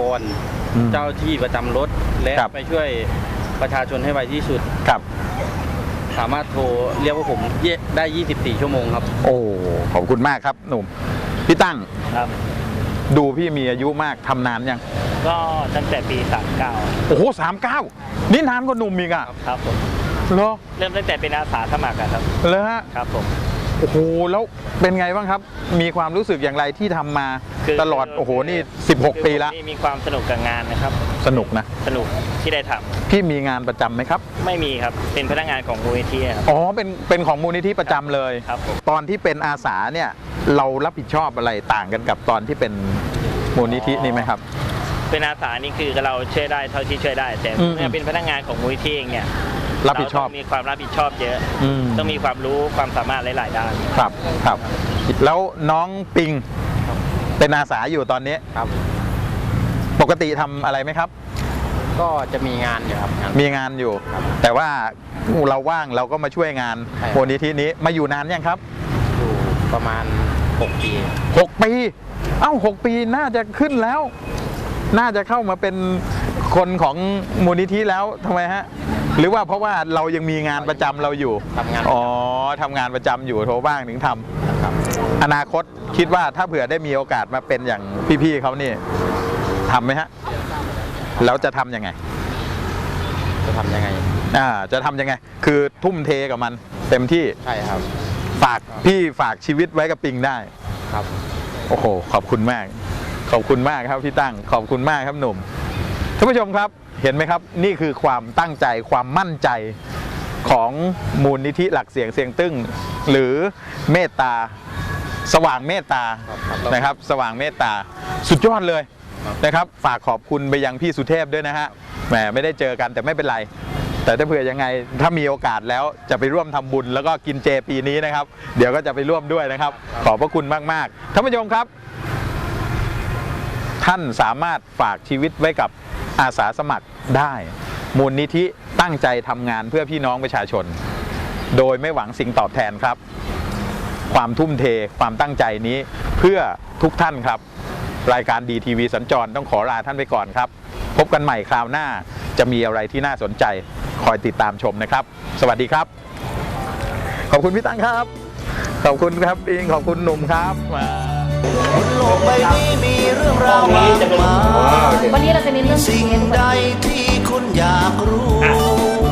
ากรอืมเจ้าที่ประจำรถ และครับ ไปช่วยประชาชนให้ไวที่สุด ครับ สามารถโทรเรียกว่าผมเยได้ 24 ชั่วโมงครับ โอ้ขอบคุณมากครับ หนุ่ม พี่ตั้งครับ ดูพี่มีอายุมากทำนานยัง ก็ตั้งแต่ปี 39 โอ้โหสามเก้านี่นานกว่าหนุ่มอีกอะครับผม เหรอเริ่มตั้งแต่เป็นอาสาสมัครอะครับเลยฮะ ครับผม โอ้โหแล้วเป็นไงบ้างครับ มีความรู้สึกอย่างไรที่ทำมาคือตลอด โอ้โห นี่ 16 ปีแล้วคือผมนี่มีความสนุกกับงานนะครับ สนุกนะ สนุกที่ได้ทำพี่มีงานประจำไหมครับ ไม่มีครับ เป็นพนักงานของมูลนิธิครับ อ๋อ เป็น เป็นของมูลนิธิประจำเลยครับผมตอนที่เป็นอาสาเนี่ย เรารับผิดชอบอะไรต่างกันกับตอนที่เป็นมูลนิธินี่ไหมครับเป็นอาสานี่คือเราช่วยได้เท่าที่ช่วยได้ แต่อืมเมื่อเป็นพนักงานของมูลนิธิเองเนี่ย รับผิดชอบ เาต้องมีความรับผิดชอบเยอะ อืมต้องมีความรู้ความสามารถหลาย ๆ ด้าน ครับครับ แล้วน้องปิงเป็นอาสาอยู่ตอนนี้ ครับ ปกติทำอะไรไหมครับ ก็จะมีงานอยู่ครับงาน มีงานอยู่แต่ว่าเราว่างเราก็มาช่วยงานใช่ครับ มูลนิธินี้มาอยู่นานยังครับ อยู่ประมาณ 6 ปีหกปี เอ้าหกปีน่าจะขึ้นแล้ว น่าจะเข้ามาเป็นคนของมูลนิธิแล้วทำไมฮะ หรือว่าเพราะว่าเรายังมีงานประจำเราอยู่ทำงานอ๋อทำงานประจำอยู่โทรบ้างถึงทำครับอนาคตคิดว่าถ้าเผื่อได้มีโอกาสมาเป็นอย่างพี่ๆเขานี่ทำไหมฮะแล้วจะทำยังไง จะทำยังไง อ่าจะทำยังไง คือทุ่มเทกับมัน เต็มที่ใช่ครับ ฝากพี่ฝากชีวิตไว้กับปิงได้ ครับ โอ้โห ขอบคุณมาก ขอบคุณมากครับพี่ตั้ง ขอบคุณมากครับหนุ่ม ท่านผู้ชมครับ เห็นไหมครับ นี่คือความตั้งใจความมั่นใจของมูลนิธิหลักเสียงเสียงตึ้ง หรือเมตตา สว่างเมตตาครับครับนะครับ สว่างเมตตาสุดยอดเลยนะครับ ฝากขอบคุณไปยังพี่สุเทพด้วยนะฮะแหมไม่ได้เจอกันแต่ไม่เป็นไร แต่ถ้าเผื่อยังไงถ้ามีโอกาสแล้วจะไปร่วมทำบุญ แล้วก็กินเจปีนี้นะครับ เดี๋ยวก็จะไปร่วมด้วยนะครับ ขอบพระคุณมากๆท่านผู้ชมครับ ท่านสามารถฝากชีวิตไว้กับ อาสาสมัครได้ มูลนิธิตั้งใจทำงานเพื่อพี่น้องประชาชน โดยไม่หวังสิ่งตอบแทนครับ ความทุ่มเทความตั้งใจนี้เพื่อทุกท่านครับ รายการดีทีวีสัญจรต้องขอลาท่านไปก่อนครับ พบกันใหม่คราวหน้าจะมีอะไรที่น่าสนใจคอยติดตามชมนะครับ สวัสดีครับ ขอบคุณพี่ตั้งครับ ขอบคุณครับอิงขอบคุณหนุ่มครับบนโลกใบนี้ มีเรื่องราวมากมายวันนี้เราจะเน้นเรื่องสิ่งเคสใดที่คุณอยากรู้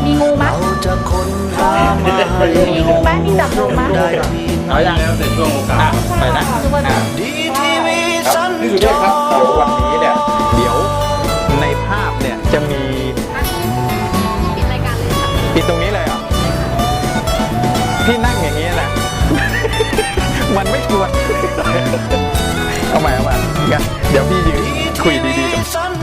มีงูไหมเราจะค้นหามาให้มีงูไหมมีจับงูไหมได้ที่เอาอย่างแล้วแต่ช่วงโอกาสไปนะทุกคนดีทีวีสัญพี่สุจเทพครับรเดี๋ยววันนี้เนี่ยเดี๋ยวในภาพเนี่ยจะมีปิดรายการเลยค่ะปิดตรงนี้เลยเหรอพี่นั่งอย่างนี้แหละมันไม่ควร งั้นเดี๋ยวพี่ยืนคุยดีๆกับ